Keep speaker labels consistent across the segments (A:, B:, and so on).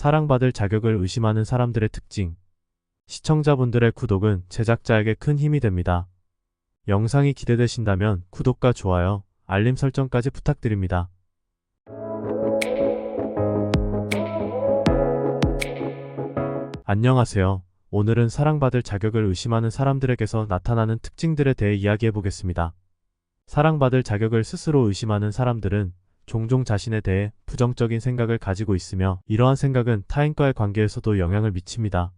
A: 사랑받을 자격을 의심하는 사람들의 특징. 시청자분들의 구독은 제작자에게 큰 힘이 됩니다. 영상이 기대되신다면 구독과 좋아요, 알림 설정까지 부탁드립니다. 안녕하세요. 오늘은 사랑받을 자격을 의심하는 사람들에게서 나타나는 특징들에 대해 이야기해 보겠습니다. 사랑받을 자격을 스스로 의심하는 사람들은 종종 자신에 대해 부정적인 생각을 가지고 있으며 이러한 생각은 타인과의 관계에서도 영향을 미칩니다.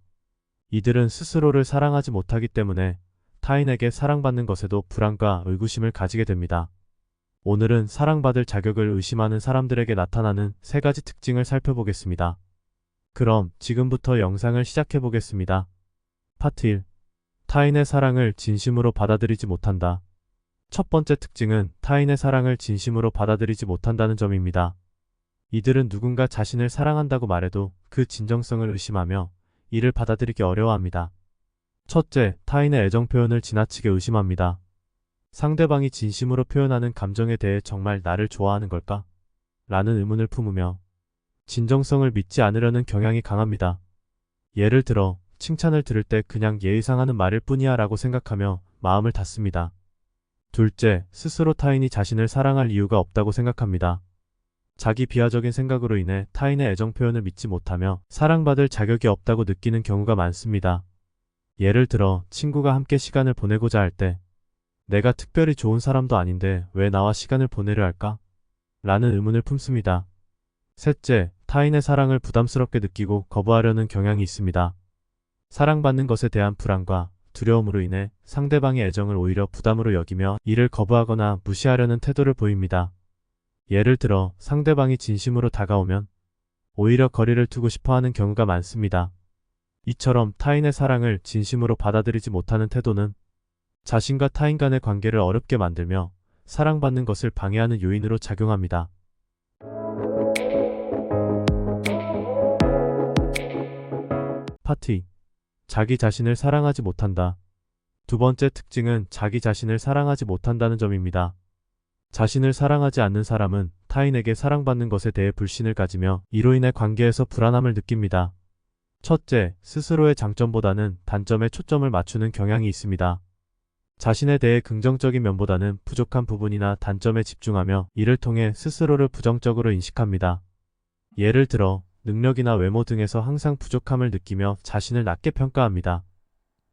A: 이들은 스스로를 사랑하지 못하기 때문에 타인에게 사랑받는 것에도 불안과 의구심을 가지게 됩니다. 오늘은 사랑받을 자격을 의심하는 사람들에게 나타나는 세 가지 특징을 살펴보겠습니다. 그럼 지금부터 영상을 시작해 보겠습니다. 파트 1. 타인의 사랑을 진심으로 받아들이지 못한다. 첫 번째 특징은 타인의 사랑을 진심으로 받아들이지 못한다는 점입니다. 이들은 누군가 자신을 사랑한다고 말해도 그 진정성을 의심하며 이를 받아들이기 어려워합니다. 첫째, 타인의 애정 표현을 지나치게 의심합니다. 상대방이 진심으로 표현하는 감정에 대해 정말 나를 좋아하는 걸까? 라는 의문을 품으며 진정성을 믿지 않으려는 경향이 강합니다. 예를 들어, 칭찬을 들을 때 그냥 예의상 하는 말일 뿐이야 라고 생각하며 마음을 닫습니다. 둘째, 스스로 타인이 자신을 사랑할 이유가 없다고 생각합니다. 자기 비하적인 생각으로 인해 타인의 애정 표현을 믿지 못하며 사랑받을 자격이 없다고 느끼는 경우가 많습니다. 예를 들어, 친구가 함께 시간을 보내고자 할 때, 내가 특별히 좋은 사람도 아닌데 왜 나와 시간을 보내려 할까? 라는 의문을 품습니다. 셋째, 타인의 사랑을 부담스럽게 느끼고 거부하려는 경향이 있습니다. 사랑받는 것에 대한 불안과 두려움으로 인해 상대방의 애정을 오히려 부담으로 여기며 이를 거부하거나 무시하려는 태도를 보입니다. 예를 들어 상대방이 진심으로 다가오면 오히려 거리를 두고 싶어 하는 경우가 많습니다. 이처럼 타인의 사랑을 진심으로 받아들이지 못하는 태도는 자신과 타인 간의 관계를 어렵게 만들며 사랑받는 것을 방해하는 요인으로 작용합니다. 파티. 자기 자신을 사랑하지 못한다. 두 번째 특징은 자기 자신을 사랑하지 못한다는 점입니다. 자신을 사랑하지 않는 사람은 타인에게 사랑받는 것에 대해 불신을 가지며 이로 인해 관계에서 불안함을 느낍니다. 첫째, 스스로의 장점보다는 단점에 초점을 맞추는 경향이 있습니다. 자신에 대해 긍정적인 면보다는 부족한 부분이나 단점에 집중하며 이를 통해 스스로를 부정적으로 인식합니다. 예를 들어, 능력이나 외모 등에서 항상 부족함을 느끼며 자신을 낮게 평가합니다.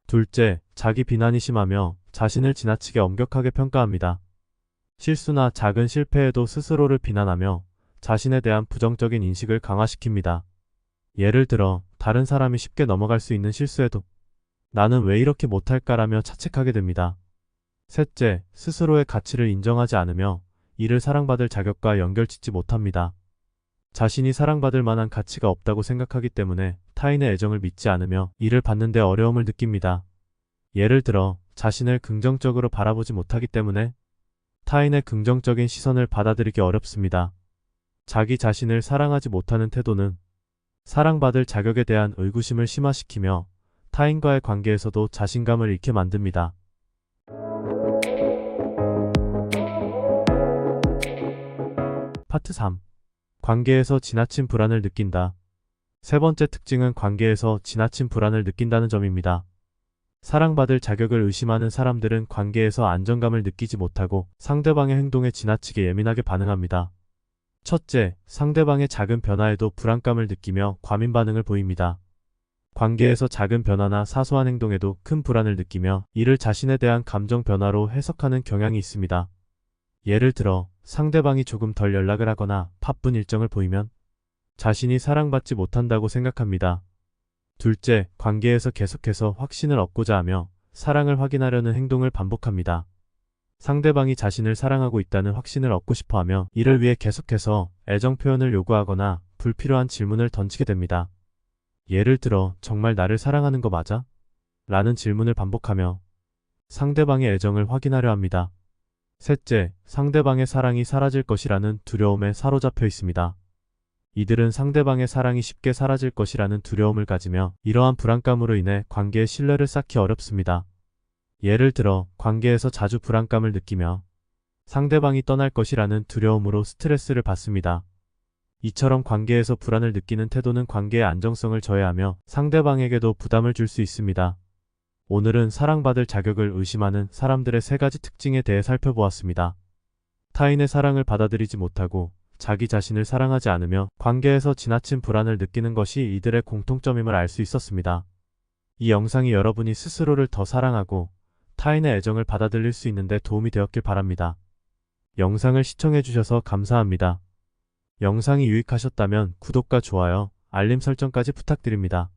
A: 둘째, 자기 비난이 심하며 자신을 지나치게 엄격하게 평가합니다. 실수나 작은 실패에도 스스로를 비난하며 자신에 대한 부정적인 인식을 강화시킵니다. 예를 들어, 다른 사람이 쉽게 넘어갈 수 있는 실수에도 나는 왜 이렇게 못할까라며 자책하게 됩니다. 셋째, 스스로의 가치를 인정하지 않으며 이를 사랑받을 자격과 연결짓지 못합니다. 자신이 사랑받을 만한 가치가 없다고 생각하기 때문에 타인의 애정을 믿지 않으며 이를 받는데 어려움을 느낍니다. 예를 들어 자신을 긍정적으로 바라보지 못하기 때문에 타인의 긍정적인 시선을 받아들이기 어렵습니다. 자기 자신을 사랑하지 못하는 태도는 사랑받을 자격에 대한 의구심을 심화시키며 타인과의 관계에서도 자신감을 잃게 만듭니다. 파트 3. 관계에서 지나친 불안을 느낀다. 세 번째 특징은 관계에서 지나친 불안을 느낀다는 점입니다. 사랑받을 자격을 의심하는 사람들은 관계에서 안정감을 느끼지 못하고 상대방의 행동에 지나치게 예민하게 반응합니다. 첫째, 상대방의 작은 변화에도 불안감을 느끼며 과민 반응을 보입니다. 관계에서 작은 변화나 사소한 행동에도 큰 불안을 느끼며 이를 자신에 대한 감정 변화로 해석하는 경향이 있습니다. 예를 들어 상대방이 조금 덜 연락을 하거나 바쁜 일정을 보이면 자신이 사랑받지 못한다고 생각합니다. 둘째, 관계에서 계속해서 확신을 얻고자 하며 사랑을 확인하려는 행동을 반복합니다. 상대방이 자신을 사랑하고 있다는 확신을 얻고 싶어 하며 이를 위해 계속해서 애정 표현을 요구하거나 불필요한 질문을 던지게 됩니다. 예를 들어, 정말 나를 사랑하는 거 맞아? 라는 질문을 반복하며 상대방의 애정을 확인하려 합니다. 셋째, 상대방의 사랑이 사라질 것이라는 두려움에 사로잡혀 있습니다. 이들은 상대방의 사랑이 쉽게 사라질 것이라는 두려움을 가지며 이러한 불안감으로 인해 관계의 신뢰를 쌓기 어렵습니다. 예를 들어 관계에서 자주 불안감을 느끼며 상대방이 떠날 것이라는 두려움으로 스트레스를 받습니다. 이처럼 관계에서 불안을 느끼는 태도는 관계의 안정성을 저해하며 상대방에게도 부담을 줄 수 있습니다. 오늘은 사랑받을 자격을 의심하는 사람들의 세 가지 특징에 대해 살펴보았습니다. 타인의 사랑을 받아들이지 못하고 자기 자신을 사랑하지 않으며 관계에서 지나친 불안을 느끼는 것이 이들의 공통점임을 알 수 있었습니다. 이 영상이 여러분이 스스로를 더 사랑하고 타인의 애정을 받아들일 수 있는데 도움이 되었길 바랍니다. 영상을 시청해주셔서 감사합니다. 영상이 유익하셨다면 구독과 좋아요, 알림 설정까지 부탁드립니다.